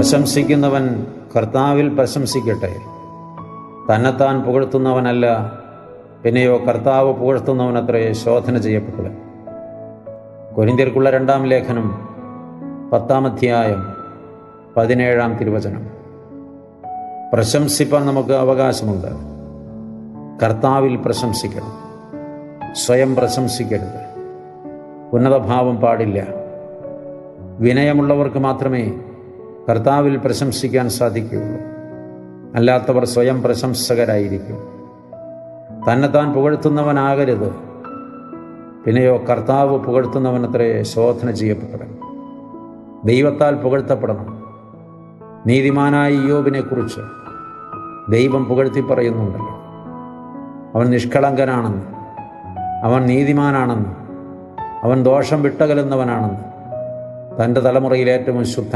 പ്രശംസിക്കുന്നവൻ കർത്താവിൽ പ്രശംസിക്കട്ടെ. തന്നെത്താൻ പുകഴ്ത്തുന്നവനല്ല പിന്നെയോ കർത്താവ് പുകഴ്ത്തുന്നവനത്രേ ശോധന ചെയ്യപ്പെട്ടത് കൊരിന്തിർക്കുള്ള രണ്ടാം ലേഖനം പത്താം അധ്യായം പതിനേഴാം തിരുവചനം. പ്രശംസിപ്പാൻ നമുക്ക് അവകാശമുണ്ട്. കർത്താവിൽ പ്രശംസിക്കണം. സ്വയം പ്രശംസിക്കരുത്. ഉന്നതഭാവം പാടില്ല. വിനയമുള്ളവർക്ക് മാത്രമേ കർത്താവിൽ പ്രശംസിക്കാൻ സാധിക്കുകയുള്ളൂ. അല്ലാത്തവർ സ്വയം പ്രശംസകരായിരിക്കും. തന്നെത്താൻ പുകഴ്ത്തുന്നവനാകരുത്. പിന്നെയോ കർത്താവ് പുകഴ്ത്തുന്നവനത്രേ ശോധന ചെയ്യപ്പെട്ടത് ദൈവത്താൽ പുകഴ്ത്തപ്പെടണം. നീതിമാനായ യോബിനെക്കുറിച്ച് ദൈവം പുകഴ്ത്തി പറയുന്നുണ്ടല്ലോ. അവൻ നിഷ്കളങ്കനാണെന്ന്. അവൻ നീതിമാനാണെന്ന്. അവൻ ദോഷം വിട്ടകലുന്നവനാണെന്ന്. തന്റെ തലമുറയിൽ ഏറ്റവും ശുദ്ധ